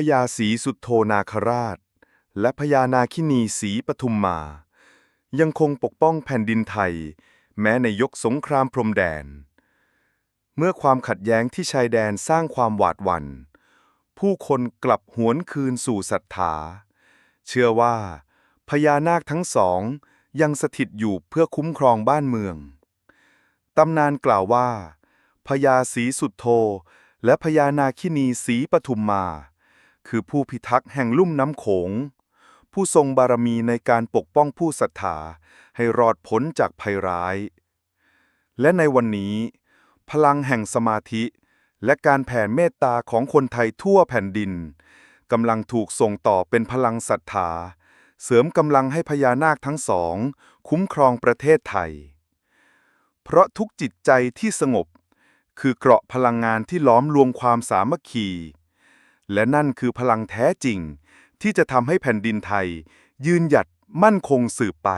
พญาศรีสุดโทนาคราช และพญานาคินีศรีปทุมมา ยังคงปกป้องแผ่นดินไทย แม้ในยกสงครามพรมแดน เมื่อความขัดแย้งที่ชายแดนสร้างความหวาดหวัน่น ผู้คนกลับหวนคืนสู่ศรัทธา เชื่อว่าพญานาคทั้งสองยังสถิตอยู่เพื่อคุ้มครองบ้านเมือง ตำนานกล่าวว่าพญาศรีสุดโทและพญานาคินีศรีปทุมมา คือผู้พิทักษ์แห่งลุ่มน้ำโขง ผู้ทรงบารมีในการปกป้องผู้ศรัทธาให้รอดพ้นจากภัยร้าย และในวันนี้ พลังแห่งสมาธิ และการแผ่เมตตาของคนไทยทั่วแผ่นดินกำลังถูกส่งต่อเป็นพลังศรัทธา เสริมกำลังให้พญานาคทั้งสอง คุ้มครองประเทศไทย เพราะทุกจิตใจที่สงบ คือเกราะพลังงานที่ล้อมรวมความสามัคคี และนั่นคือพลังแท้จริง ที่จะทำให้แผ่นดินไทย ยืนหยัดมั่นคงสืบไป